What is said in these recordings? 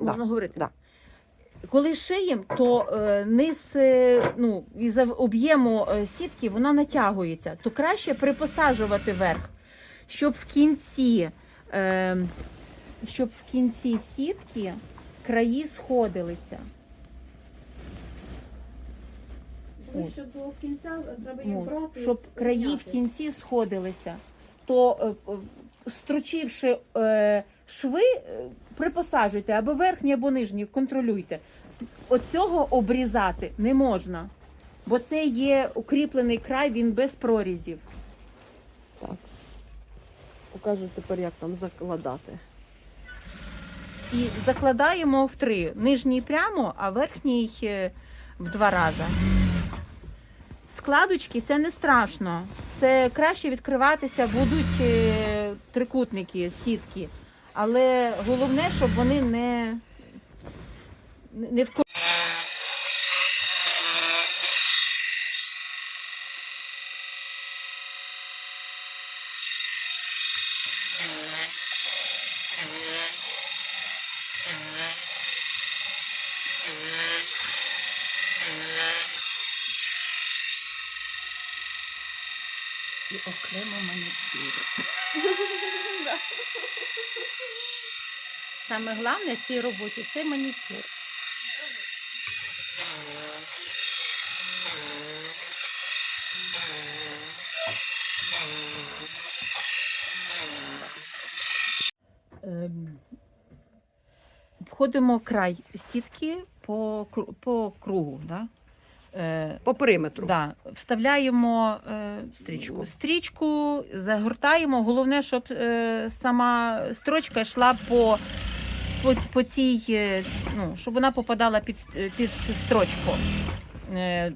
можна говорити. да. Коли шиєм, то е, низ е, ну, із об'єму е, сітки вона натягується, то краще припосаджувати верх, щоб в кінці, е, щоб в кінці сітки краї сходилися. Ближче до кінця треба їх брати. щоб краї в кінці сходилися, то е, е, строчивши е, шви, е, припосаджуйте або верхні, або нижні, контролюйте. Оцього обрізати не можна, бо це є укріплений край, він без прорізів. Так. Покажу тепер, як там закладати. І закладаємо в три. Нижній прямо, а верхній е, в два рази. Складочки це не страшно. Це краще відкриватися, будуть е, трикутники, сітки. Але головне, щоб вони не, не вко... і окремо манікюр. Саме головне в цій роботі це манікюр. Ем, Входимо край сітки по, по кругу. Да? Е, По периметру. Да, вставляємо е, Стрічку. стрічку, загортаємо. Головне, щоб е, сама строчка йшла по, по, по цій, е, ну, щоб вона попадала під, під строчку. Е,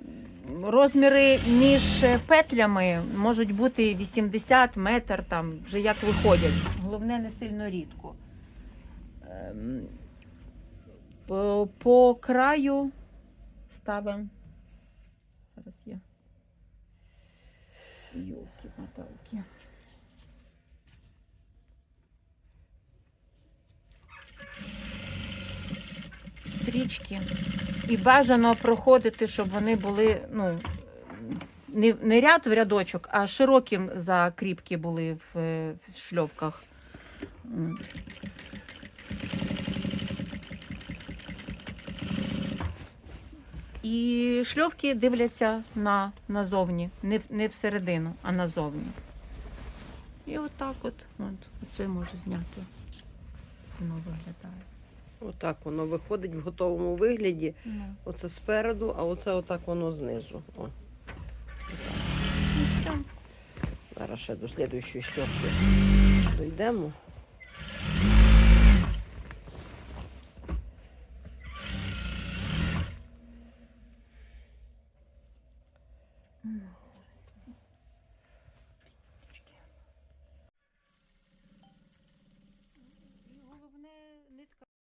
розміри між петлями можуть бути 80 метр, там вже як виходять. Головне, не сильно рідко. Ем, по, по краю ставимо. Зараз я. Йолки Стрічки. І бажано проходити, щоб вони були, ну, не, не ряд в рядочок, а широким закріпки були в, е, в шльовках. І шльовки дивляться на, назовні, не, не всередину, а назовні. І отак от, от це може зняти. Воно виглядає. Отак воно виходить в готовому вигляді. Mm. Оце спереду, а оце отак воно знизу. О. все. Зараз ще до слідуючої шльопки дійдемо.